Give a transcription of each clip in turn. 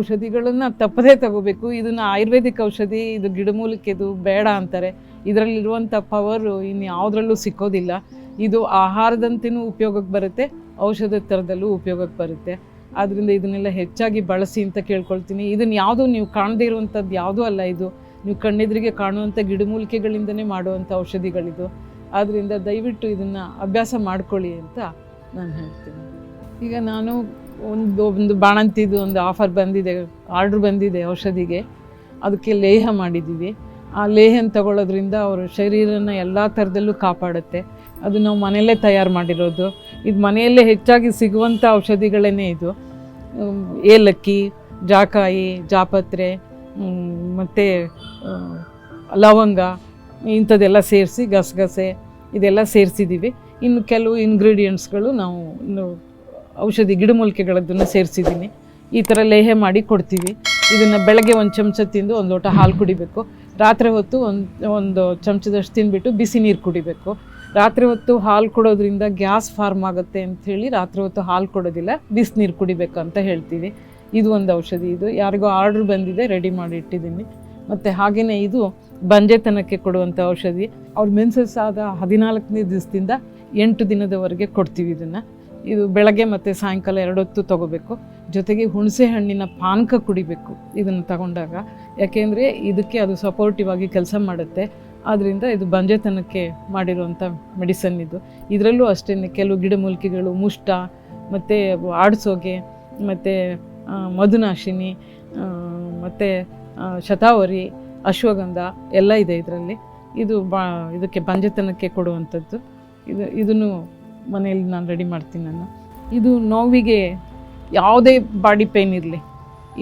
ಔಷಧಿಗಳನ್ನು ತಪ್ಪದೇ ತಗೋಬೇಕು. ಇದನ್ನು ಆಯುರ್ವೇದಿಕ್ ಔಷಧಿ, ಇದು ಗಿಡಮೂಲಿಕೆದು ಬೇಡ ಅಂತಾರೆ. ಇದರಲ್ಲಿರುವಂಥ ಪವರು ಇನ್ನು ಯಾವುದ್ರಲ್ಲೂ ಸಿಕ್ಕೋದಿಲ್ಲ. ಇದು ಆಹಾರದಂತೆಯೂ ಉಪಯೋಗಕ್ಕೆ ಬರುತ್ತೆ, ಔಷಧ ಥರದಲ್ಲೂ ಉಪಯೋಗಕ್ಕೆ ಬರುತ್ತೆ. ಆದ್ದರಿಂದ ಇದನ್ನೆಲ್ಲ ಹೆಚ್ಚಾಗಿ ಬಳಸಿ ಅಂತ ಕೇಳ್ಕೊಳ್ತೀನಿ. ಇದನ್ನು ಯಾವುದು ನೀವು ಕಾಣದೇ ಇರುವಂಥದ್ದು ಯಾವುದೂ ಅಲ್ಲ ಇದು. ನೀವು ಕಣ್ಣೆದುರಿಗೆ ಕಾಣುವಂಥ ಗಿಡಮೂಲಿಕೆಗಳಿಂದನೇ ಮಾಡುವಂಥ ಔಷಧಿಗಳಿದು. ಆದ್ದರಿಂದ ದಯವಿಟ್ಟು ಇದನ್ನು ಅಭ್ಯಾಸ ಮಾಡ್ಕೊಳ್ಳಿ ಅಂತ ನಾನು ಹೇಳ್ತೀನಿ. ಈಗ ನಾನು ಒಂದು ಒಂದು ಬಾಣಂತಿದು ಒಂದು ಆಫರ್ ಬಂದಿದೆ, ಆರ್ಡ್ರ್ ಬಂದಿದೆ ಔಷಧಿಗೆ. ಅದಕ್ಕೆ ಲೇಹ ಮಾಡಿದ್ದೀವಿ. ಆ ಲೇಹನ ತಗೊಳ್ಳೋದ್ರಿಂದ ಅವರ ಶರೀರನ ಎಲ್ಲ ಥರದಲ್ಲೂ ಕಾಪಾಡುತ್ತೆ. ಅದು ನಾವು ಮನೆಯಲ್ಲೇ ತಯಾರು ಮಾಡಿರೋದು. ಇದು ಮನೆಯಲ್ಲೇ ಹೆಚ್ಚಾಗಿ ಸಿಗುವಂಥ ಔಷಧಿಗಳೇ ಇದು. ಏಲಕ್ಕಿ, ಜಾಕಾಯಿ, ಜಾಪತ್ರೆ ಮತ್ತು ಲವಂಗ, ಇಂಥದ್ದೆಲ್ಲ ಸೇರಿಸಿ ಗಸಗಸೆ, ಇದೆಲ್ಲ ಸೇರಿಸಿದ್ದೀವಿ. ಇನ್ನು ಕೆಲವು ಇಂಗ್ರೀಡಿಯೆಂಟ್ಸ್ಗಳು ನಾವು ಔಷಧಿ ಗಿಡಮೂಲಿಕೆಗಳದ್ದನ್ನು ಸೇರಿಸಿದ್ದೀನಿ. ಈ ಥರ ಲೇಹೆ ಮಾಡಿ ಕೊಡ್ತೀವಿ. ಇದನ್ನು ಬೆಳಗ್ಗೆ ಒಂದು ಚಮಚ ತಿಂದು ಒಂದು ಲೋಟ ಹಾಲು ಕುಡಿಬೇಕು. ರಾತ್ರಿ ಹೊತ್ತು ಒಂದು ಒಂದು ಚಮಚದಷ್ಟು ತಿಂದ್ಬಿಟ್ಟು ಬಿಸಿ ನೀರು ಕುಡಿಬೇಕು. ರಾತ್ರಿ ಹೊತ್ತು ಹಾಲು ಕೊಡೋದ್ರಿಂದ ಗ್ಯಾಸ್ ಫಾರ್ಮ್ ಆಗುತ್ತೆ ಅಂಥೇಳಿ ರಾತ್ರಿ ಹೊತ್ತು ಹಾಲು ಕೊಡೋದಿಲ್ಲ, ಬಿಸಿ ನೀರು ಕುಡಿಬೇಕು ಅಂತ ಹೇಳ್ತೀವಿ. ಇದು ಒಂದು ಔಷಧಿ. ಇದು ಯಾರಿಗೋ ಆರ್ಡ್ರ್ ಬಂದಿದೆ, ರೆಡಿ ಮಾಡಿ ಇಟ್ಟಿದ್ದೀನಿ. ಮತ್ತು ಹಾಗೆಯೇ ಇದು ಬಂಜೆತನಕ್ಕೆ ಕೊಡುವಂಥ ಔಷಧಿ. ಅವ್ರ ಮೆನ್ಸಸ್ ಆದ ಹದಿನಾಲ್ಕನೇ ದಿವಸದಿಂದ ಎಂಟು ದಿನದವರೆಗೆ ಕೊಡ್ತೀವಿ ಇದನ್ನು. ಇದು ಬೆಳಗ್ಗೆ ಮತ್ತು ಸಾಯಂಕಾಲ ಎರಡೊತ್ತು ತಗೋಬೇಕು. ಜೊತೆಗೆ ಹುಣಸೆ ಹಣ್ಣಿನ ಪಾನಕ ಕುಡಿಬೇಕು ಇದನ್ನು ತಗೊಂಡಾಗ. ಯಾಕೆಂದರೆ ಇದಕ್ಕೆ ಅದು ಸಪೋರ್ಟಿವ್ ಆಗಿ ಕೆಲಸ ಮಾಡುತ್ತೆ. ಆದ್ದರಿಂದ ಇದು ಬಂಜೆತನಕ್ಕೆ ಮಾಡಿರುವಂಥ ಮೆಡಿಸನ್ ಇದು. ಇದರಲ್ಲೂ ಅಷ್ಟೇ ಕೆಲವು ಗಿಡಮೂಲಿಕೆಗಳು ಮುಷ್ಟ, ಮತ್ತು ಆಡ್ಸೋಗೆ, ಮತ್ತು ಮಧುನಾಶಿನಿ ಮತ್ತು ಶತಾವರಿ, ಅಶ್ವಗಂಧ ಎಲ್ಲ ಇದೆ ಇದರಲ್ಲಿ. ಇದು ಬಾ, ಇದಕ್ಕೆ ಬಂಜೆತನಕ್ಕೆ ಕೊಡುವಂಥದ್ದು ಇದು, ಇದನ್ನು ಮನೆಯಲ್ಲಿ ನಾನು ರೆಡಿ ಮಾಡ್ತೀನಿ ನಾನು. ಇದು ನೋವಿಗೆ ಯಾವುದೇ ಬಾಡಿ ಪೇಯ್ನ್ ಇರಲಿ.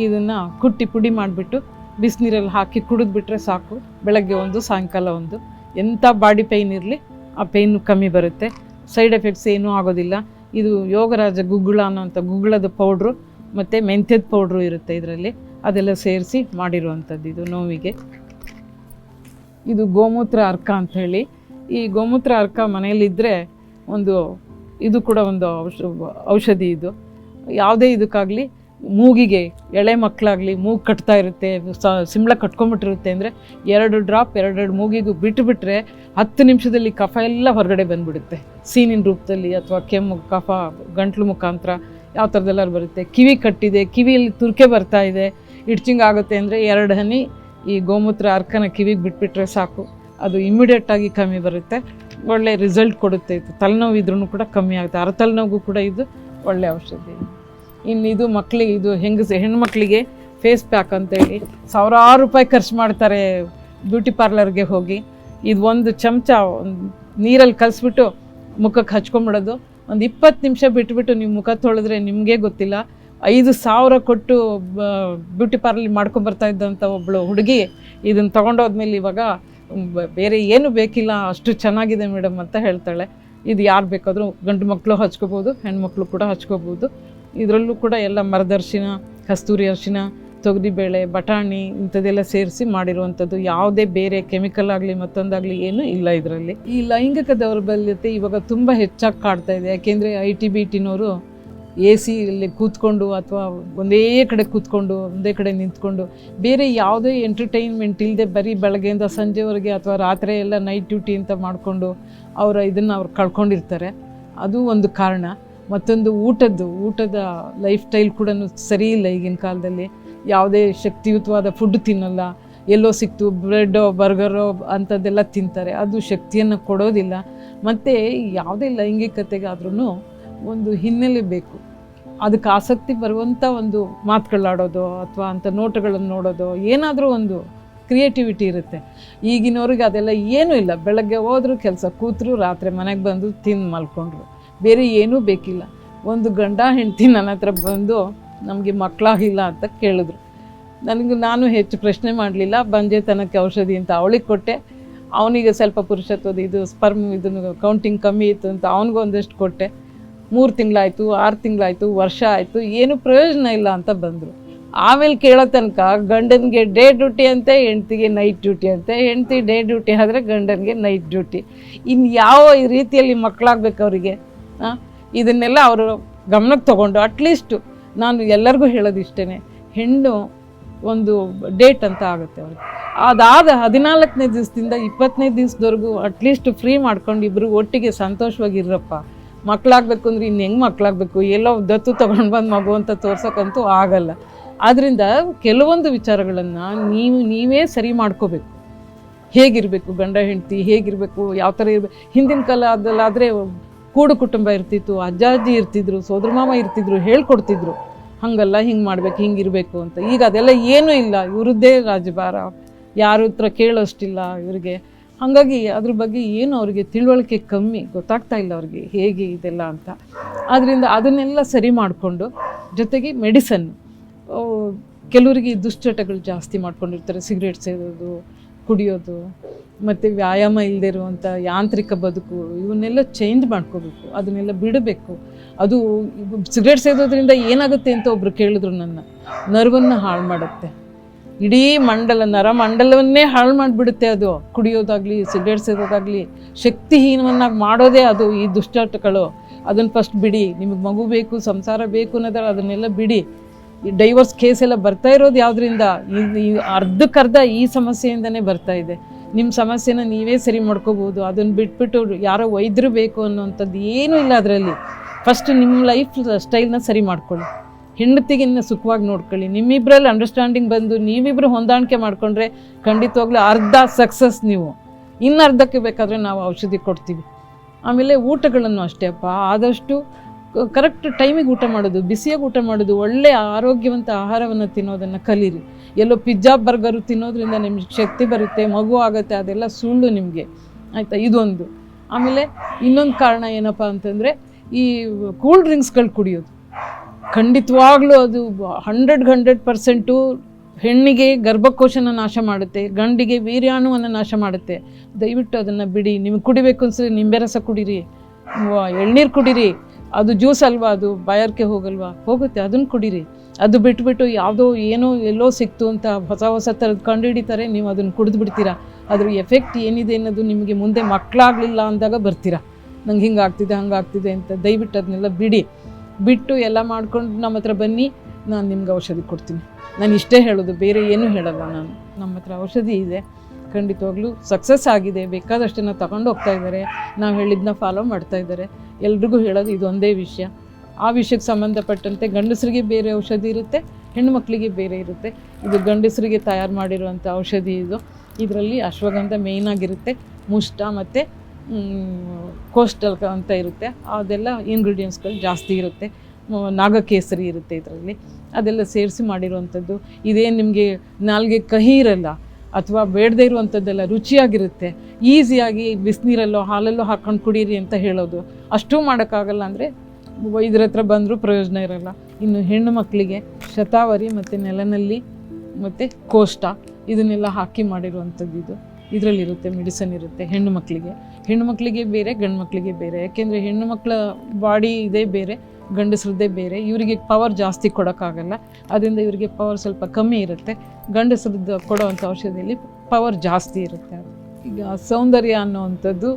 ಇದನ್ನು ಕುಟ್ಟಿ ಪುಡಿ ಮಾಡಿಬಿಟ್ಟು ಬಿಸಿನೀರಲ್ಲಿ ಹಾಕಿ ಕುಡಿದ್ಬಿಟ್ರೆ ಸಾಕು. ಬೆಳಗ್ಗೆ ಒಂದು, ಸಾಯಂಕಾಲ ಒಂದು. ಎಂಥ ಬಾಡಿ ಪೇಯ್ನ್ ಇರಲಿ, ಆ ಪೇಯ್ನು ಕಮ್ಮಿ ಬರುತ್ತೆ. ಸೈಡ್ ಎಫೆಕ್ಟ್ಸ್ ಏನೂ ಆಗೋದಿಲ್ಲ. ಇದು ಯೋಗರಾಜ ಗುಗ್ಗುಳ ಅನ್ನೋಂಥ ಗುಗ್ಗುಳದ ಪೌಡ್ರು ಮತ್ತು ಮೆಂತ್ಯದ ಪೌಡ್ರು ಇರುತ್ತೆ ಇದರಲ್ಲಿ. ಅದೆಲ್ಲ ಸೇರಿಸಿ ಮಾಡಿರುವಂಥದ್ದು ಇದು ನೋವಿಗೆ. ಇದು ಗೋಮೂತ್ರ ಅರ್ಕ ಅಂತ ಹೇಳಿ. ಈ ಗೋಮೂತ್ರ ಅರ್ಕ ಮನೆಯಲ್ಲಿದ್ದರೆ ಒಂದು ಇದು ಕೂಡ ಒಂದು ಔಷ, ಔಷಧಿ ಇದು. ಯಾವುದೇ ಇದಕ್ಕಾಗಲಿ ಮೂಗಿಗೆ, ಎಳೆ ಮಕ್ಕಳಾಗಲಿ ಮೂಗು ಕಟ್ತಾ ಇರುತ್ತೆ ಸಿಂಬಳ ಕಟ್ಕೊಂಬಿಟ್ಟಿರುತ್ತೆ ಅಂದರೆ ಎರಡು ಡ್ರಾಪ್, ಎರಡೆರಡು ಮೂಗಿಗೂ ಬಿಟ್ಟುಬಿಟ್ರೆ ಹತ್ತು ನಿಮಿಷದಲ್ಲಿ ಕಫ ಎಲ್ಲ ಹೊರಗಡೆ ಬಂದುಬಿಡುತ್ತೆ. ಸೀನಿನ ರೂಪದಲ್ಲಿ ಅಥವಾ ಕೆಮ್ಮು, ಕಫ, ಗಂಟ್ಲು ಮುಖಾಂತರ ಯಾವ ಥರದ್ದೆಲ್ಲರೂ ಬರುತ್ತೆ. ಕಿವಿ ಕಟ್ಟಿದೆ, ಕಿವಿಯಲ್ಲಿ ತುರ್ಕೆ ಬರ್ತಾ ಇದೆ. ಇಡ್ಚಿಂಗ್ ಆಗುತ್ತೆ ಅಂದರೆ ಎರಡು ಹನಿ ಈ ಗೋಮೂತ್ರ, ಅರ್ಕನ ಕಿವಿಗೆ ಬಿಟ್ಬಿಟ್ರೆ ಸಾಕು. ಅದು ಇಮ್ಮಿಡಿಯೇಟಾಗಿ ಕಮ್ಮಿ ಬರುತ್ತೆ. ಒಳ್ಳೆ ರಿಸಲ್ಟ್ ಕೊಡುತ್ತೆ ಇದು. ತಲೆನೋವು ಇದ್ರೂ ಕೂಡ ಕಮ್ಮಿ ಆಗುತ್ತೆ. ಅರ ತಲೆನೋವು ಕೂಡ ಇದು ಒಳ್ಳೆ ಔಷಧಿ. ಇನ್ನು ಇದು ಮಕ್ಕಳಿಗೆ ಇದು ಹೆಂಗಸ, ಹೆಣ್ಮಕ್ಳಿಗೆ ಫೇಸ್ ಪ್ಯಾಕ್ ಅಂತೇಳಿ ಸಾವಿರಾರು ರೂಪಾಯಿ ಖರ್ಚು ಮಾಡ್ತಾರೆ ಬ್ಯೂಟಿ ಪಾರ್ಲರ್ಗೆ ಹೋಗಿ. ಇದು ಒಂದು ಚಮಚ ನೀರಲ್ಲಿ ಕಲಿಸ್ಬಿಟ್ಟು ಮುಖಕ್ಕೆ ಹಚ್ಕೊಂಬಿಡೋದು. ಒಂದು ಇಪ್ಪತ್ತು ನಿಮಿಷ ಬಿಟ್ಬಿಟ್ಟು ನೀವು ಮುಖ ತೊಳೆದ್ರೆ ನಿಮಗೆ ಗೊತ್ತಿಲ್ಲ. ಐದು ಸಾವಿರ ಕೊಟ್ಟು ಬ್ಯೂಟಿ ಪಾರ್ಲರ್ ಮಾಡ್ಕೊಂಬರ್ತಾ ಇದ್ದಂಥ ಒಬ್ಬಳು ಹುಡುಗಿ ಇದನ್ನು ತೊಗೊಂಡೋದ್ಮೇಲೆ ಇವಾಗ ಬೇರೆ ಏನು ಬೇಕಿಲ್ಲ, ಅಷ್ಟು ಚೆನ್ನಾಗಿದೆ ಮೇಡಮ್ ಅಂತ ಹೇಳ್ತಾಳೆ. ಇದು ಯಾರು ಬೇಕಾದರೂ ಗಂಡು ಮಕ್ಕಳು ಹಚ್ಕೋಬೋದು, ಹೆಣ್ಮಕ್ಳು ಕೂಡ ಹಚ್ಕೋಬೋದು. ಇದರಲ್ಲೂ ಕೂಡ ಎಲ್ಲ ಮರದರ್ಶಿನ, ಕಸ್ತೂರಿ ಅರಿಶಿನ ತೊಗರಿಬೇಳೆ ಬಟಾಣಿ ಇಂಥದ್ದೆಲ್ಲ ಸೇರಿಸಿ ಮಾಡಿರುವಂಥದ್ದು. ಯಾವುದೇ ಬೇರೆ ಕೆಮಿಕಲ್ ಆಗಲಿ ಮತ್ತೊಂದಾಗಲಿ ಏನೂ ಇಲ್ಲ ಇದರಲ್ಲಿ. ಈ ಲೈಂಗಿಕ ದೌರ್ಬಲ್ಯತೆ ಇವಾಗ ತುಂಬ ಹೆಚ್ಚಾಗಿ ಕಾಡ್ತಾ ಇದೆ. ಯಾಕೆಂದರೆ ಐ ಟಿ ಬಿ ಟಿನವರು ಎ ಸಿಯಲ್ಲಿ ಕೂತ್ಕೊಂಡು ಅಥವಾ ಒಂದೇ ಕಡೆ ಕೂತ್ಕೊಂಡು, ಒಂದೇ ಕಡೆ ನಿಂತ್ಕೊಂಡು, ಬೇರೆ ಯಾವುದೇ ಎಂಟರ್ಟೈನ್ಮೆಂಟ್ ಇಲ್ಲದೆ ಬರೀ ಬೆಳಗ್ಗೆಯಿಂದ ಸಂಜೆವರೆಗೆ ಅಥವಾ ರಾತ್ರಿ ಎಲ್ಲ ನೈಟ್ ಡ್ಯೂಟಿ ಅಂತ ಮಾಡಿಕೊಂಡು ಅವರ ಇದನ್ನು ಅವ್ರು ಕಳ್ಕೊಂಡಿರ್ತಾರೆ. ಅದು ಒಂದು ಕಾರಣ. ಮತ್ತೊಂದು ಊಟದ್ದು, ಊಟದ ಲೈಫ್ ಸ್ಟೈಲ್ ಕೂಡ ಸರಿ ಇಲ್ಲ ಈಗಿನ ಕಾಲದಲ್ಲಿ. ಯಾವುದೇ ಶಕ್ತಿಯುತವಾದ ಫುಡ್ ತಿನ್ನಲ್ಲ. ಎಲ್ಲೋ ಸಿಕ್ತು, ಬ್ರೆಡ್ಡೋ, ಬರ್ಗರೋ ಅಂಥದ್ದೆಲ್ಲ ತಿಂತಾರೆ. ಅದು ಶಕ್ತಿಯನ್ನು ಕೊಡೋದಿಲ್ಲ. ಮತ್ತು ಯಾವುದೇ ಲೈಂಗಿಕತೆಗಾದ್ರೂ ಒಂದು ಹಿನ್ನೆಲೆ ಬೇಕು. ಅದಕ್ಕೆ ಆಸಕ್ತಿ ಬರುವಂಥ ಒಂದು ಮಾತುಗಳಾಡೋದು ಅಥವಾ ಅಂಥ ನೋಟಗಳನ್ನು ನೋಡೋದು, ಏನಾದರೂ ಒಂದು ಕ್ರಿಯೇಟಿವಿಟಿ ಇರುತ್ತೆ. ಈಗಿನವ್ರಿಗೆ ಅದೆಲ್ಲ ಏನೂ ಇಲ್ಲ. ಬೆಳಗ್ಗೆ ಹೋದ್ರು ಕೆಲಸ, ಕೂತರು ರಾತ್ರಿ ಮನೆಗೆ ಬಂದು ತಿಂದು ಮಲ್ಕೊಂಡ್ರು. ಬೇರೆ ಏನೂ ಬೇಕಿಲ್ಲ. ಒಂದು ಗಂಡ ಹೆಂಡತಿ ನನ್ನ ಹತ್ರ ಬಂದು ನಮಗೆ ಮಕ್ಕಳಾಗಿಲ್ಲ ಅಂತ ಕೇಳಿದ್ರು. ನನಗೆ ನಾನು ಹೆಚ್ಚು ಪ್ರಶ್ನೆ ಮಾಡಲಿಲ್ಲ. ಬಂಜೆತನಕ್ಕೆ ಔಷಧಿ ಅಂತ ಅವಳಿಗೆ ಕೊಟ್ಟೆ. ಅವನಿಗೆ ಸ್ವಲ್ಪ ಪುರುಷತ್ವದ ಇದು, ಸ್ಪರ್ಮ್ ಇದನ್ನು ಕೌಂಟಿಂಗ್ ಕಮ್ಮಿ ಇತ್ತು ಅಂತ ಅವನಿಗೂ ಒಂದಷ್ಟು ಕೊಟ್ಟೆ. ಮೂರು ತಿಂಗಳಾಯಿತು, ಆರು ತಿಂಗಳಾಯಿತು, ವರ್ಷ ಆಯಿತು, ಏನು ಪ್ರಯೋಜನ ಇಲ್ಲ ಅಂತ ಬಂದರು. ಆಮೇಲೆ ಕೇಳೋ ತನಕ ಗಂಡನಿಗೆ ಡೇ ಡ್ಯೂಟಿ ಅಂತೆ, ಹೆಂಡ್ತಿಗೆ ನೈಟ್ ಡ್ಯೂಟಿ ಅಂತೆ, ಹೆಂಡ್ತಿ ಡೇ ಡ್ಯೂಟಿ ಆದರೆ ಗಂಡನಿಗೆ ನೈಟ್ ಡ್ಯೂಟಿ. ಇನ್ನು ಯಾವ ರೀತಿಯಲ್ಲಿ ಮಕ್ಕಳಾಗಬೇಕು ಅವರಿಗೆ? ಇದನ್ನೆಲ್ಲ ಅವರು ಗಮನಕ್ಕೆ ತಗೊಂಡು ಅಟ್ಲೀಸ್ಟು ನಾನು ಎಲ್ಲರಿಗೂ ಹೇಳೋದು ಇಷ್ಟೇ ಹೆಣ್ಣು ಒಂದು ಡೇಟ್ ಅಂತ ಆಗುತ್ತೆ ಅವ್ರಿಗೆ. ಅದಾದ ಹದಿನಾಲ್ಕನೇ ದಿವಸದಿಂದ ಇಪ್ಪತ್ತನೇ ದಿವಸದವರೆಗೂ ಅಟ್ಲೀಸ್ಟ್ ಫ್ರೀ ಮಾಡ್ಕೊಂಡು ಇಬ್ಬರು ಒಟ್ಟಿಗೆ ಸಂತೋಷವಾಗಿರಪ್ಪ ಮಕ್ಕಳಾಗಬೇಕು ಅಂದ್ರೆ ಇನ್ನು ಹೆಂಗೆ ಮಕ್ಕಳಾಗಬೇಕು ಎಲ್ಲೋ ದತ್ತು ತೊಗೊಂಡು ಬಂದು ಮಗು ಅಂತ ತೋರ್ಸೋಕ್ಕಂತೂ ಆಗಲ್ಲ. ಆದ್ದರಿಂದ ಕೆಲವೊಂದು ವಿಚಾರಗಳನ್ನು ನೀವು, ನೀವೇ ಸರಿ ಮಾಡ್ಕೋಬೇಕು. ಹೇಗಿರಬೇಕು ಗಂಡ, ಹೆಂಡತಿ, ಹೇಗಿರಬೇಕು, ಯಾವ ಥರ ಇರಬೇಕು ಹಿಂದಿನ ಕಾಲದಲ್ಲಾದರೆ ಕೂಡು ಕುಟುಂಬ ಇರ್ತಿತ್ತು, ಅಜ್ಜ, ಅಜ್ಜಿ ಇರ್ತಿದ್ರು, ಸೋದರ ಮಾಮ ಇರ್ತಿದ್ರು, ಹೇಳ್ಕೊಡ್ತಿದ್ರು. ಹಾಗಲ್ಲ, ಹಿಂಗೆ ಮಾಡ್ಬೇಕು ಹಿಂಗಿರಬೇಕು ಅಂತ. ಈಗ ಅದೆಲ್ಲ ಏನೂ ಇಲ್ಲ. ಇವರದ್ದೇ ರಾಜಭಾರ ಯಾರ ಹತ್ರ ಕೇಳೋಷ್ಟಿಲ್ಲ ಇವರಿಗೆ. ಹಾಗಾಗಿ ಅದ್ರ ಬಗ್ಗೆ ಏನು ಅವರಿಗೆ ತಿಳುವಳಿಕೆ ಕಮ್ಮಿ ಗೊತ್ತಾಗ್ತಾ ಇಲ್ಲ ಅವ್ರಿಗೆ ಹೇಗೆ ಇದೆಲ್ಲ ಅಂತ. ಆದ್ದರಿಂದ ಅದನ್ನೆಲ್ಲ ಸರಿ ಮಾಡಿಕೊಂಡು ಜೊತೆಗೆ ಮೆಡಿಸನ್ ಕೆಲವರಿಗೆ ದುಶ್ಚಟಗಳು ಜಾಸ್ತಿ ಮಾಡ್ಕೊಂಡಿರ್ತಾರೆ. ಸಿಗರೇಟ್ ಸೇದೋದು, ಕುಡಿಯೋದು, ಮತ್ತು ವ್ಯಾಯಾಮ ಇಲ್ಲದೆ ಇರುವಂಥ ಯಾಂತ್ರಿಕ ಬದುಕು, ಇವನ್ನೆಲ್ಲ ಚೇಂಜ್ ಮಾಡ್ಕೋಬೇಕು, ಅದನ್ನೆಲ್ಲ ಬಿಡಬೇಕು. ಅದು ಸಿಗರೇಟ್ ಸೇದೋದ್ರಿಂದ ಏನಾಗುತ್ತೆ ಅಂತ ಒಬ್ರು ಕೇಳಿದ್ರು ನನ್ನ. ನರ್ವನ್ನು ಹಾಳು ಮಾಡುತ್ತೆ. ಇಡೀ ಮಂಡಲ ನರಮಂಡಲವನ್ನೇ ಹಾಳು ಮಾಡಿಬಿಡುತ್ತೆ ಅದು. ಕುಡಿಯೋದಾಗಲಿ, ಸಿಗರೇಟ್ ಸೇದೋದಾಗಲಿ, ಶಕ್ತಿಹೀನವನ್ನಾಗಿ ಮಾಡೋದೇ ಅದು ಈ ದುಷ್ಟಾಟಗಳು ಅದನ್ನು ಫಸ್ಟ್ ಬಿಡಿ. ನಿಮಗೆ ಮಗು ಬೇಕು, ಸಂಸಾರ ಬೇಕು ಅನ್ನೋದ್ರ ಅದನ್ನೆಲ್ಲ ಬಿಡಿ. ಈ ಡೈವರ್ಸ್ ಕೇಸ್ ಎಲ್ಲ ಬರ್ತಾ ಇರೋದು ಯಾವುದರಿಂದ? ಈ ಅರ್ಧಕ್ಕರ್ಧ ಈ ಸಮಸ್ಯೆಯಿಂದನೇ ಬರ್ತಾ ಇದೆ. ನಿಮ್ಮ ಸಮಸ್ಯೆನ ನೀವೇ ಸರಿ ಮಾಡ್ಕೋಬೋದು. ಅದನ್ನು ಬಿಟ್ಬಿಟ್ಟು ಯಾರೋ ವೈದ್ಯರು ಬೇಕು ಅನ್ನೋವಂಥದ್ದು ಏನೂ ಇಲ್ಲ ಅದರಲ್ಲಿ. ಫಸ್ಟ್ ನಿಮ್ಮ ಲೈಫ್ ಸ್ಟೈಲ್ನ ಸರಿ ಮಾಡ್ಕೊಳ್ಳಿ. ಹೆಂಡತಿಗಿನ್ನ ಸುಖವಾಗಿ ನೋಡ್ಕೊಳ್ಳಿ. ನಿಮ್ಮಿಬ್ಬರಲ್ಲಿ ಅಂಡರ್ಸ್ಟ್ಯಾಂಡಿಂಗ್ ಬಂದು ನೀವಿಬ್ಬರು ಹೊಂದಾಣಿಕೆ ಮಾಡಿಕೊಂಡ್ರೆ ಖಂಡಿತವಾಗ್ಲೂ ಅರ್ಧ ಸಕ್ಸಸ್ ನೀವು. ಇನ್ನು ಅರ್ಧಕ್ಕೆ ಬೇಕಾದರೆ ನಾವು ಔಷಧಿ ಕೊಡ್ತೀವಿ. ಆಮೇಲೆ ಊಟಗಳನ್ನು ಅಷ್ಟೇ ಅಪ್ಪ. ಆದಷ್ಟು ಕರೆಕ್ಟ್ ಟೈಮಿಗೆ ಊಟ ಮಾಡೋದು, ಬಿಸಿಯಾಗಿ ಊಟ ಮಾಡೋದು ಒಳ್ಳೆಯ ಆರೋಗ್ಯವಂತ ಆಹಾರವನ್ನು ತಿನ್ನೋದನ್ನು ಕಲೀರಿ. ಎಲ್ಲೋ ಪಿಜ್ಜಾ ಬರ್ಗರು ತಿನ್ನೋದ್ರಿಂದ ನಿಮ್ಗೆ ಶಕ್ತಿ ಬರುತ್ತೆ, ಮಗು ಆಗುತ್ತೆ, ಅದೆಲ್ಲ ಸುಳ್ಳು ನಿಮಗೆ. ಆಯಿತಾ? ಇದೊಂದು. ಆಮೇಲೆ ಇನ್ನೊಂದು ಕಾರಣ ಏನಪ್ಪ ಅಂತಂದರೆ ಈ ಕೂಲ್ ಡ್ರಿಂಕ್ಸ್ಗಳು ಕುಡಿಯೋದು. ಖಂಡಿತವಾಗ್ಲೂ ಅದು ಹಂಡ್ರೆಡ್ ಹಂಡ್ರೆಡ್ ಪರ್ಸೆಂಟು ಹೆಣ್ಣಿಗೆ ಗರ್ಭಕೋಶನ ನಾಶ ಮಾಡುತ್ತೆ, ಗಂಡಿಗೆ ವೀರ್ಯಾಣುವನ್ನು ನಾಶ ಮಾಡುತ್ತೆ. ದಯವಿಟ್ಟು ಅದನ್ನು ಬಿಡಿ. ನಿಮಗೆ ಕುಡಿಬೇಕು ಅನ್ಸಿದ್ರೆ ನಿಂಬೆ ರಸ ಕುಡೀರಿ. ಎಳ್ನೀರು ಕುಡೀರಿ. ಅದು ಜ್ಯೂಸ್ ಅಲ್ವಾ, ಅದು ಬಾಯಾರಿಕೆ ಹೋಗಲ್ವಾ? ಹೋಗುತ್ತೆ ಅದನ್ನು ಕುಡೀರಿ. ಅದು ಬಿಟ್ಬಿಟ್ಟು ಯಾವುದೋ ಏನೋ ಎಲ್ಲೋ ಸಿಕ್ತು ಅಂತ ಹೊಸ ಹೊಸ ಥರದ್ದು ಕಂಡುಹಿಡಿತಾರೆ, ನೀವು ಅದನ್ನು ಕುಡಿದು ಬಿಡ್ತೀರಾ ಅದ್ರ ಎಫೆಕ್ಟ್ ಏನಿದೆ ಅನ್ನೋದು ನಿಮಗೆ ಮುಂದೆ ಮಕ್ಕಳಾಗಲಿಲ್ಲ ಅಂದಾಗ ಬರ್ತೀರಾ. ನಂಗೆ ಹಿಂಗೆ ಆಗ್ತಿದೆ ಹಂಗಾಗ್ತಿದೆ ಅಂತ ದಯವಿಟ್ಟು ಅದನ್ನೆಲ್ಲ ಬಿಡಿ. ಬಿಟ್ಟು ಎಲ್ಲ ಮಾಡ್ಕೊಂಡು ನಮ್ಮ ಹತ್ರ ಬನ್ನಿ, ನಾನು ನಿಮ್ಗೆ ಔಷಧಿ ಕೊಡ್ತೀನಿ. ನಾನು ಇಷ್ಟೇ ಹೇಳೋದು, ಬೇರೆ ಏನೂ ಹೇಳಲ್ಲ ನಾನು. ನಮ್ಮ ಹತ್ರ ಔಷಧಿ ಇದೆ. ಖಂಡಿತವಾಗ್ಲೂ ಸಕ್ಸಸ್ ಆಗಿದೆ. ಬೇಕಾದಷ್ಟನ್ನು ತಗೊಂಡು ಹೋಗ್ತಾ ಇದ್ದಾರೆ. ನಾವು ಹೇಳಿದ್ದನ್ನ ಫಾಲೋ ಮಾಡ್ತಾ ಇದ್ದಾರೆ. ಎಲ್ರಿಗೂ ಹೇಳೋದು ಇದೊಂದೇ ವಿಷಯ. ಆ ವಿಷಯಕ್ಕೆ ಸಂಬಂಧಪಟ್ಟಂತೆ ಗಂಡಸರಿಗೆ ಬೇರೆ ಔಷಧಿ ಇರುತ್ತೆ ಹೆಣ್ಣು ಬೇರೆ ಇರುತ್ತೆ. ಇದು ಗಂಡಸರಿಗೆ ತಯಾರು ಮಾಡಿರುವಂಥ ಔಷಧಿ ಇದು. ಇದರಲ್ಲಿ ಅಶ್ವಗಂಧ ಮೇಯ್ನಾಗಿರುತ್ತೆ ಮುಷ್ಟ ಮತ್ತು ಕೋಸ್ಟಲ್ ಅಂತ ಇರುತ್ತೆ. ಅದೆಲ್ಲ ಇಂಗ್ರೀಡಿಯೆಂಟ್ಸ್ಗಳು ಜಾಸ್ತಿ ಇರುತ್ತೆ. ನಾಗಕೇಸರಿ ಇರುತ್ತೆ ಇದರಲ್ಲಿ. ಅದೆಲ್ಲ ಸೇರಿಸಿ ಮಾಡಿರುವಂಥದ್ದು. ಇದೇನು ನಿಮಗೆ ನಾಲ್ಗೆ ಕಹಿ ಇರಲ್ಲ ಅಥವಾ ಬೇಡದೇ ಇರುವಂಥದ್ದೆಲ್ಲ ರುಚಿಯಾಗಿರುತ್ತೆ. ಈಸಿಯಾಗಿ ಬಿಸಿನೀರಲ್ಲೋ, ಹಾಲಲ್ಲೋ ಹಾಕ್ಕೊಂಡು ಕುಡೀರಿ ಅಂತ ಹೇಳೋದು. ಅಷ್ಟೂ ಮಾಡೋಕ್ಕಾಗಲ್ಲ ಅಂದರೆ ಇದ್ರ ಹತ್ರ ಬಂದರೂ ಪ್ರಯೋಜನ ಇರಲ್ಲ. ಇನ್ನು ಹೆಣ್ಣು ಮಕ್ಕಳಿಗೆ ಶತಾವರಿ ಮತ್ತು ನೆಲನಲ್ಲಿ ಮತ್ತು ಕೋಷ್ಟ, ಇದನ್ನೆಲ್ಲ ಹಾಕಿ ಮಾಡಿರುವಂಥದ್ದು ಇದು. ಇದರಲ್ಲಿರುತ್ತೆ ಮೆಡಿಸನ್ ಇರುತ್ತೆ, ಹೆಣ್ಣು ಮಕ್ಕಳಿಗೆ ಹೆಣ್ಣು ಮಕ್ಕಳಿಗೆ ಬೇರೆ, ಗಂಡು ಮಕ್ಕಳಿಗೆ ಬೇರೆ. ಯಾಕೆಂದರೆ ಹೆಣ್ಣು ಮಕ್ಕಳ ಬಾಡಿ ಇದೇ ಬೇರೆ, ಗಂಡಸ್ರದ್ದೇ ಬೇರೆ. ಇವರಿಗೆ ಪವರ್ ಜಾಸ್ತಿ ಕೊಡೋಕ್ಕಾಗಲ್ಲ. ಅದರಿಂದ ಇವರಿಗೆ ಪವರ್ ಸ್ವಲ್ಪ ಕಮ್ಮಿ ಇರುತ್ತೆ. ಗಂಡಸ್ರದ್ದು ಕೊಡೋವಂಥ ಔಷಧಿಯಲ್ಲಿ ಪವರ್ ಜಾಸ್ತಿ ಇರುತ್ತೆ ಈಗ ಸೌಂದರ್ಯ ಅನ್ನೋವಂಥದ್ದು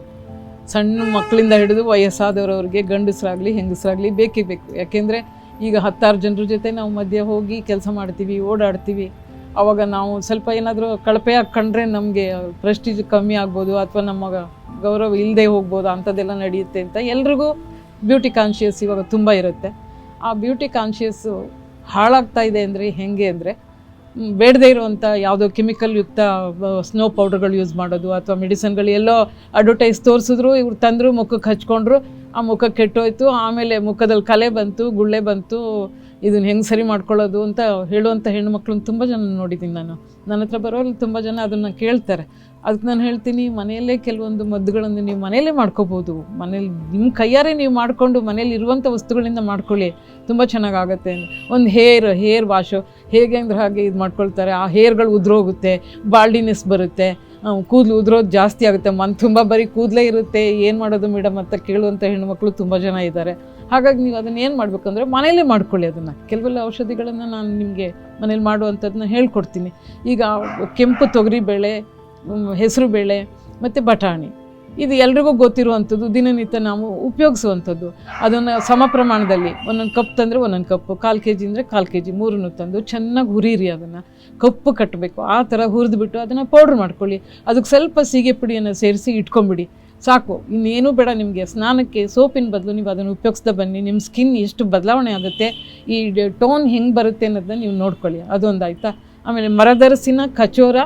ಸಣ್ಣ ಮಕ್ಕಳಿಂದ ಹಿಡಿದು ವಯಸ್ಸಾದವರವ್ರಿಗೆ, ಗಂಡಸರಾಗಲಿ, ಹೆಂಗಸ್ರಾಗಲಿ ಬೇಕೇ ಬೇಕು. ಯಾಕೆಂದರೆ ಈಗ ಹತ್ತಾರು ಜನರ ಜೊತೆ ನಾವು ಮಧ್ಯೆ ಹೋಗಿ ಕೆಲಸ ಮಾಡ್ತೀವಿ, ಓಡಾಡ್ತೀವಿ. ಅವಾಗ ನಾವು ಸ್ವಲ್ಪ ಏನಾದರೂ ಕಳಪೆ ಕಂಡ್ರೆ ನಮಗೆ ಪ್ರೆಸ್ಟೀಜ್ ಕಮ್ಮಿ ಆಗ್ಬೋದು ಅಥವಾ ನಮ್ಮ ಗೌರವ ಇಲ್ಲದೆ ಹೋಗ್ಬೋದು ಅಂಥದ್ದೆಲ್ಲ ನಡೆಯುತ್ತೆ ಅಂತ ಎಲ್ರಿಗೂ ಬ್ಯೂಟಿ ಕಾನ್ಷಿಯಸ್ ಇವಾಗ ತುಂಬ ಇರುತ್ತೆ. ಆ ಬ್ಯೂಟಿ ಕಾನ್ಷಿಯಸ್ಸು ಹಾಳಾಗ್ತಾ ಇದೆ ಅಂದರೆ ಹೆಂಗೆ ಅಂದರೆ ಬೇಡದೇ ಇರುವಂಥ ಯಾವುದೋ ಕೆಮಿಕಲ್ ಯುಕ್ತ ಸ್ನೋ ಪೌಡರ್ಗಳು ಯೂಸ್ ಮಾಡೋದು ಅಥವಾ ಮೆಡಿಸನ್ಗಳು ಎಲ್ಲೋ ಅಡ್ವರ್ಟೈಸ್ ತೋರಿಸಿದ್ರು, ಇವ್ರು ತಂದರು, ಮುಖಕ್ಕೆ ಹಚ್ಕೊಂಡ್ರು, ಆ ಮುಖ ಕೆಟ್ಟೋಯ್ತು, ಆಮೇಲೆ ಮುಖದಲ್ಲಿ ಕಲೆ ಬಂತು, ಗುಳ್ಳೆ ಬಂತು ಇದನ್ನ ಹೆಂಗೆ ಸರಿ ಮಾಡ್ಕೊಳ್ಳೋದು ಅಂತ ಹೇಳುವಂಥ ಹೆಣ್ಮಕ್ಳನ್ನ ತುಂಬ ಜನ ನೋಡಿದ್ದೀನಿ ನಾನು. ನನ್ನ ಹತ್ರ ಬರೋರು ತುಂಬ ಜನ ಅದನ್ನು ಕೇಳ್ತಾರೆ. ಅದಕ್ಕೆ ನಾನು ಹೇಳ್ತೀನಿ, ಮನೆಯಲ್ಲೇ ಕೆಲವೊಂದು ಮದ್ದುಗಳನ್ನು ನೀವು ಮನೆಯಲ್ಲೇ ಮಾಡ್ಕೋಬೋದು. ಮನೇಲಿ ನಿಮ್ಮ ಕೈಯಾರೆ ನೀವು ಮಾಡಿಕೊಂಡು ಮನೇಲಿ ಇರುವಂಥ ವಸ್ತುಗಳಿಂದ ಮಾಡ್ಕೊಳ್ಳಿ. ತುಂಬ ಚೆನ್ನಾಗಾಗತ್ತೆ. ಒಂದು ಹೇರ್ ಹೇರ್ ವಾಶು ಹೇಗೆ ಅಂದ್ರೆ ಹಾಗೆ ಇದು ಮಾಡ್ಕೊಳ್ತಾರೆ. ಆ ಹೇರ್ಗಳು ಉದ್ರೋಗುತ್ತೆ, ಬಾಲ್ಡಿನೆಸ್ ಬರುತ್ತೆ. ಕೂದಲು ಉದುರೋದು ಜಾಸ್ತಿ ಆಗುತ್ತೆ. ಮನ್ ತುಂಬ ಬರೀ ಕೂದಲೇ ಇರುತ್ತೆ. ಏನು ಮಾಡೋದು ಮೇಡಮ್ ಅಂತ ಕೇಳುವಂಥ ಹೆಣ್ಮಕ್ಳು ತುಂಬ ಜನ ಇದ್ದಾರೆ. ಹಾಗಾಗಿ ನೀವು ಅದನ್ನು ಏನು ಮಾಡಬೇಕಂದ್ರೆ ಮನೇಲೇ ಮಾಡ್ಕೊಳ್ಳಿ ಅದನ್ನು. ಕೆಲವೆಲ್ಲ ಔಷಧಿಗಳನ್ನು ನಾನು ನಿಮಗೆ ಮನೇಲಿ ಮಾಡುವಂಥದ್ದನ್ನ ಹೇಳ್ಕೊಡ್ತೀನಿ. ಈಗ ಕೆಂಪು ತೊಗರಿಬೇಳೆ ಹೆಸರು ಬೇಳೆ, ಮತ್ತು ಬಟಾಣಿ. ಇದು ಎಲ್ರಿಗೂ ಗೊತ್ತಿರುವಂಥದ್ದು, ದಿನನಿತ್ಯ ನಾವು ಉಪಯೋಗಿಸುವಂಥದ್ದು. ಅದನ್ನು ಸಮ ಪ್ರಮಾಣದಲ್ಲಿ ಒಂದೊಂದು ಕಪ್ ತಂದರೆ ಒಂದೊಂದು ಕಪ್ಪು, ಕಾಲು ಕೆ ಜಿ ಅಂದರೆ ಕಾಲು ಕೆ ಜಿ ಮೂರನ್ನು ತಂದು ಚೆನ್ನಾಗಿ ಹುರಿರಿ ಅದನ್ನು. ಕಪ್ಪು ಕಟ್ಟಬೇಕು ಆ ಥರ ಹುರಿದ್ಬಿಟ್ಟು ಅದನ್ನು ಪೌಡ್ರ್ ಮಾಡ್ಕೊಳ್ಳಿ. ಅದಕ್ಕೆ ಸ್ವಲ್ಪ ಸೀಗೆ ಪುಡಿಯನ್ನು ಸೇರಿಸಿ ಇಟ್ಕೊಂಬಿಡಿ. ಸಾಕು, ಇನ್ನೇನು ಬೇಡ ನಿಮಗೆ. ಸ್ನಾನಕ್ಕೆ, ಸೋಪಿನ ಬದಲು ನೀವು ಅದನ್ನು ಉಪಯೋಗಿಸ್ತಾ ಬನ್ನಿ. ನಿಮ್ಮ ಸ್ಕಿನ್ ಎಷ್ಟು ಬದಲಾವಣೆ ಆಗುತ್ತೆ, ಈ ಟೋನ್ ಹೆಂಗೆ ಬರುತ್ತೆ ಅನ್ನೋದನ್ನ ನೀವು ನೋಡ್ಕೊಳ್ಳಿ. ಅದೊಂದು ಆಯಿತಾ? ಆಮೇಲೆ ಮರದರಸಿನ ಕಚೋರ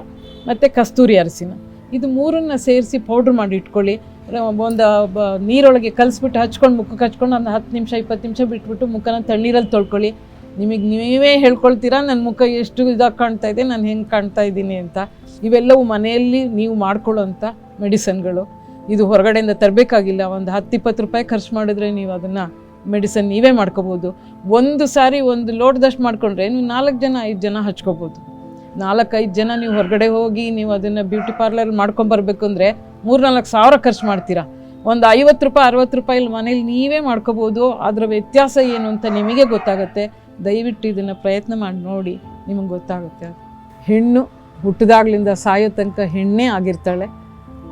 ಮತ್ತು ಕಸ್ತೂರಿ ಅರಸಿನ. ಇದು ಮೂರನ್ನ ಸೇರಿಸಿ ಪೌಡ್ರ್ ಮಾಡಿ ಇಟ್ಕೊಳ್ಳಿ. ಒಂದು ನೀರೊಳಗೆ ಕಲಿಸ್ಬಿಟ್ಟು ಹಚ್ಕೊಂಡು ಮುಖಕ್ಕೆ ಹಚ್ಕೊಂಡು ಒಂದು ಹತ್ತು ನಿಮಿಷ, ಇಪ್ಪತ್ತು ನಿಮಿಷ ಬಿಟ್ಬಿಟ್ಟು ಮುಖನ ತಣ್ಣೀರಲ್ಲಿ ತೊಳ್ಕೊಳ್ಳಿ. ನಿಮಗೆ ನೀವೇ ಹೇಳ್ಕೊಳ್ತೀರಾ? ನನ್ನ ಮುಖ ಎಷ್ಟು ಇದಾಗಿ ಕಾಣ್ತಾ ಇದೆ, ನಾನು ಹೆಂಗೆ ಕಾಣ್ತಾ ಇದ್ದೀನಿ ಅಂತ. ಇವೆಲ್ಲವೂ ಮನೆಯಲ್ಲಿ ನೀವು ಮಾಡ್ಕೊಳ್ಳೋಂಥ ಮೆಡಿಸನ್ಗಳು. ಇದು ಹೊರಗಡೆಯಿಂದ ತರಬೇಕಾಗಿಲ್ಲ. ಒಂದು ಹತ್ತು ಇಪ್ಪತ್ತು ರೂಪಾಯಿ ಖರ್ಚು ಮಾಡಿದ್ರೆ ನೀವು ಅದನ್ನು ಮೆಡಿಸನ್ ನೀವೇ ಮಾಡ್ಕೋಬೋದು. ಒಂದು ಸಾರಿ ಒಂದು ಲೋಡ್ದಷ್ಟು ಮಾಡ್ಕೊಂಡ್ರೆ ನೀವು ನಾಲ್ಕು ಜನ, ಐದು ಜನ ಹಚ್ಕೋಬೋದು. ನಾಲ್ಕೈದು ಜನ ನೀವು ಹೊರಗಡೆ ಹೋಗಿ ನೀವು ಅದನ್ನು ಬ್ಯೂಟಿ ಪಾರ್ಲರ್ ಮಾಡ್ಕೊಂಬರ್ಬೇಕು ಅಂದರೆ ಮೂರ್ನಾಲ್ಕು ಸಾವಿರ ಖರ್ಚು ಮಾಡ್ತೀರಾ? ಒಂದು ಐವತ್ತು ರೂಪಾಯಿ, ಅರವತ್ತು ರೂಪಾಯಿ ಮನೇಲಿ ನೀವೇ ಮಾಡ್ಕೋಬೋದು. ಅದರ ವ್ಯತ್ಯಾಸ ಏನು ಅಂತ ನಿಮಗೆ ಗೊತ್ತಾಗುತ್ತೆ. ದಯವಿಟ್ಟು ಇದನ್ನು ಪ್ರಯತ್ನ ಮಾಡಿ ನೋಡಿ, ನಿಮಗೆ ಗೊತ್ತಾಗುತ್ತೆ. ಹೆಣ್ಣು ಹುಟ್ಟಿದಾಗ್ಲಿಂದ ಸಾಯೋ ತನಕ ಹೆಣ್ಣೇ ಆಗಿರ್ತಾಳೆ.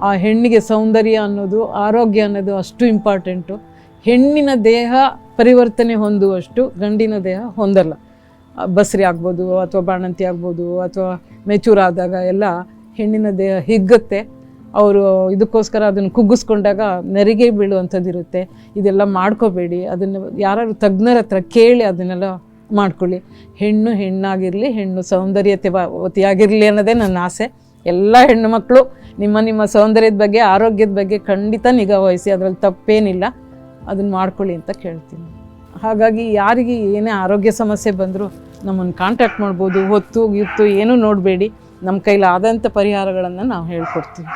ಆ ಹೆಣ್ಣಿಗೆ ಸೌಂದರ್ಯ ಅನ್ನೋದು, ಆರೋಗ್ಯ ಅನ್ನೋದು ಅಷ್ಟು ಇಂಪಾರ್ಟೆಂಟು ಹೆಣ್ಣಿನ ದೇಹ ಪರಿವರ್ತನೆ ಹೊಂದುವಷ್ಟು ಗಂಡಿನ ದೇಹ ಹೊಂದಲ್ಲ. ಬಸ್ರಿ ಆಗ್ಬೋದು ಅಥವಾ ಬಾಣಂತಿ ಆಗ್ಬೋದು ಅಥವಾ ಮೆಚೂರ್ ಆದಾಗ ಎಲ್ಲ ಹೆಣ್ಣಿನ ದೇಹ ಹಿಗ್ಗುತ್ತೆ. ಅವರು ಇದಕ್ಕೋಸ್ಕರ ಅದನ್ನು ಕುಗ್ಗಿಸ್ಕೊಂಡಾಗ ನೆರಿಗೆ ಬೀಳುವಂಥದ್ದು ಇರುತ್ತೆ. ಇದೆಲ್ಲ ಮಾಡ್ಕೋಬೇಡಿ. ಅದನ್ನು ಯಾರು ತಜ್ಞರ ಹತ್ರ ಕೇಳಿ ಅದನ್ನೆಲ್ಲ ಮಾಡ್ಕೊಳ್ಳಿ. ಹೆಣ್ಣು ಹೆಣ್ಣಾಗಿರಲಿ, ಹೆಣ್ಣು ಸೌಂದರ್ಯತೆ ವತಿಯಾಗಿರಲಿ ಅನ್ನೋದೇ ನನ್ನ ಆಸೆ. ಎಲ್ಲ ಹೆಣ್ಣು ಮಕ್ಕಳು ನಿಮ್ಮ ನಿಮ್ಮ ಸೌಂದರ್ಯದ ಬಗ್ಗೆ, ಆರೋಗ್ಯದ ಬಗ್ಗೆ ಖಂಡಿತ ನಿಗಾ ವಹಿಸಿ, ಅದರಲ್ಲಿ ತಪ್ಪೇನಿಲ್ಲ. ಅದನ್ನು ಮಾಡ್ಕೊಳ್ಳಿ ಅಂತ ಕೇಳ್ತೀನಿ. ಹಾಗಾಗಿ ಯಾರಿಗೆ ಏನೇ ಆರೋಗ್ಯ ಸಮಸ್ಯೆ ಬಂದರೂ ನಮ್ಮನ್ನು ಕಾಂಟ್ಯಾಕ್ಟ್ ಮಾಡ್ಬೋದು, ಹೊತ್ತು, ಗಿತ್ತು ಏನೂ ನೋಡಬೇಡಿ. ನಮ್ಮ ಕೈಲಾದಂಥ ಪರಿಹಾರಗಳನ್ನು ನಾವು ಹೇಳ್ಕೊಡ್ತೀವಿ.